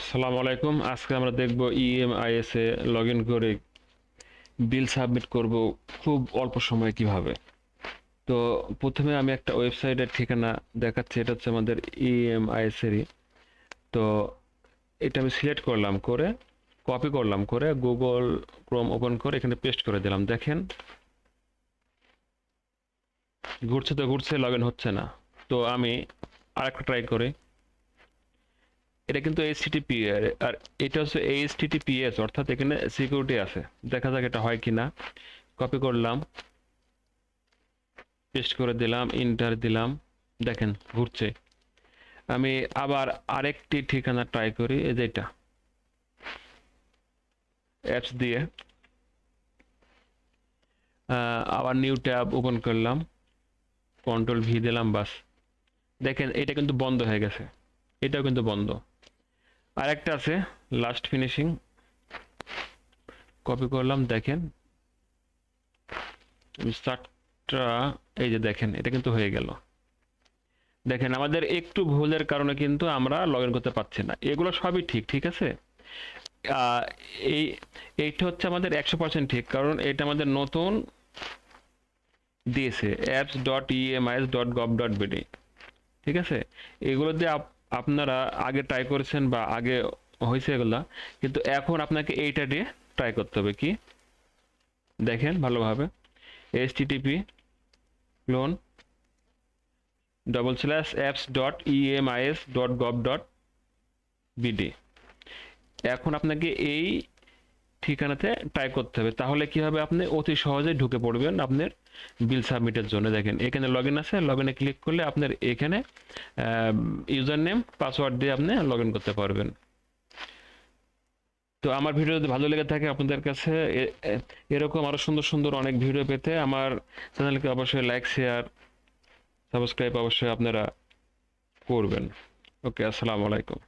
আসসালামু আলাইকুম। আজকে আমরা দেখব ইএমআইএস এ লগ ইন করে বিল সাবমিট করব খুব অল্প সময় কীভাবে। তো প্রথমে আমি একটা ওয়েবসাইটের ঠিকানা দেখাচ্ছি, এটা হচ্ছে আমাদের ইএমআইএস এরই। তো এটা আমি সিলেক্ট করলাম করে কপি করলাম করে গুগল ক্রোম ওপেন করে এখানে পেস্ট করে দিলাম। দেখেন, ঘুরছে তো ঘুরছে লগ ইন হচ্ছে না। তো আমি আরেকটা ট্রাই করি। এটা কিন্তু এইচটিটিপি আর এটা হচ্ছে এইচটিটিপিএস অর্থাৎ এখানে সিকিউরিটি আছে। দেখা যাক এটা হয় কিনা। কপি করলাম। পেস্ট করে দিলাম ইন্টার দিলাম। দেখেন, ঘুরছে। আমি আবার আরেকটি ঠিকানা ট্রাই করি, এই যে এটা। অ্যাপস দিয়ে। আবার নিউ ট্যাব ওপেন করলাম। কন্ট্রোল ভি দিলাম, বাস। দেখেন, এটা কিন্তু বন্ধ হয়ে গেছে। এটাও কিন্তু বন্ধ। আরেকটা আছে লাস্ট ফিনিশিং কপি করলাম, দেখেন। স্টার্টটা এই যে দেখেন, এটা কিন্তু হয়ে গেল। দেখেন, আমাদের একটু ভুলের কারণে কিন্তু আমরা লগ ইন করতে পারছি না। এগুলো সবই ঠিক ঠিক আছে? এই, এইটা হচ্ছে আমাদের একশো পার্সেন্ট ঠিক, কারণ এটা আমাদের নতুন দিয়েছে apps dot EMIS dot gov dot BD ঠিক আছে? এগুলো দিয়ে আপনারা আগে ট্রাই করেছেন বা আগে হয়েছে এগুলা, কিন্তু এখন আপনাকে এইটা দিয়ে ট্রাই করতে হবে কি? দেখেন ভালোভাবে HTTP colon double slash apps dot EMIS dot gov dot BD এখন আপনাকে এই ঠিকানাতে ট্রাই করতে হবে। তাহলে কি হবে আপনি অতি সহজে ঢুকে পড়বেন আপনার বিল সাবমিটের জন্য দেখেন, এখানে লগ ইন আছে। লগ ইনে ক্লিক করলে আপনার এখানে ইউজার নেম পাসওয়ার্ড দিয়ে আপনি লগ ইন করতে পারবেন। তো আমার ভিডিও যদি ভালো লেগে থাকে আপনাদের কাছে এরকম আরও সুন্দর সুন্দর অনেক ভিডিও পেতে আমার চ্যানেলকে অবশ্যই লাইক শেয়ার সাবস্ক্রাইব অবশ্যই আপনারা করবেন। ওকে আসসালামু আলাইকুম।